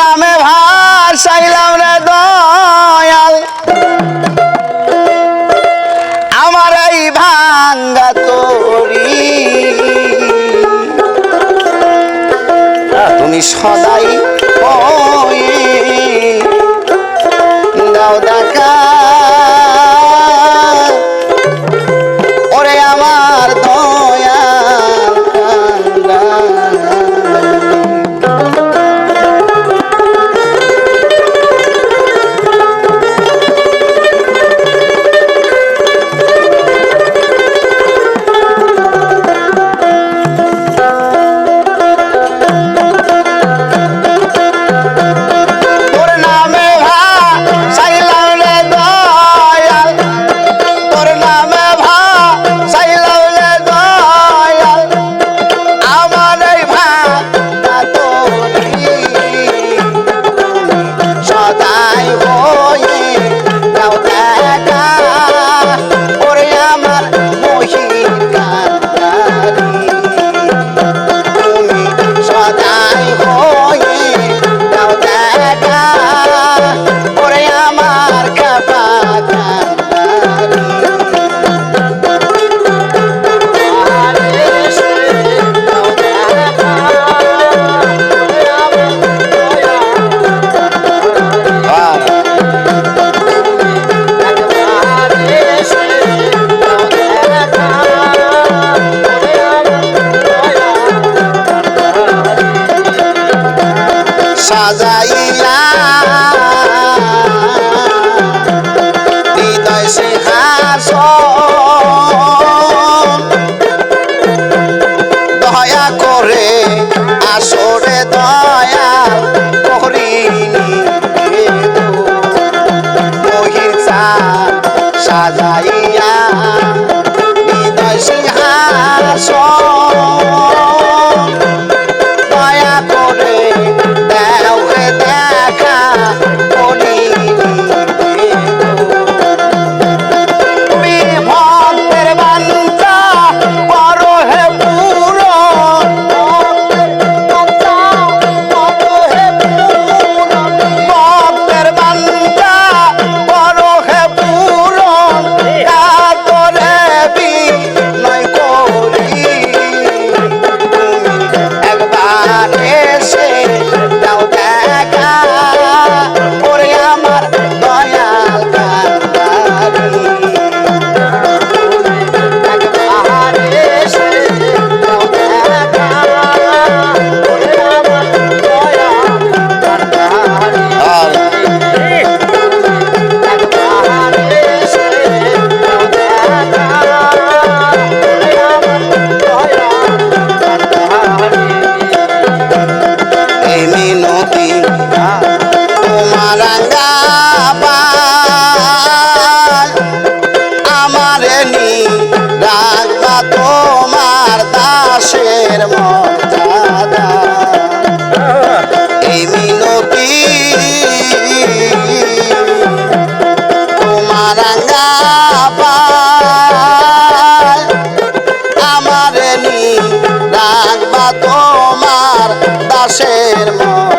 নামে ভার চাইলাম রে দয়াল। আমার এই ভাঙ্গা তোরি। হ্যাঁ, তুমি সদাই সাজাইলা। হৃদয় শেখাস দয়া করে আসরে দয়া করিনি মহিষা সাজাইয়া হৃদয় শেখাস আমারে নি রাখবা তোমার দাসের মর্যাদা। এই মিনতি তোমার আমারে নি রাখবা তোমার দাসের মর্যাদা।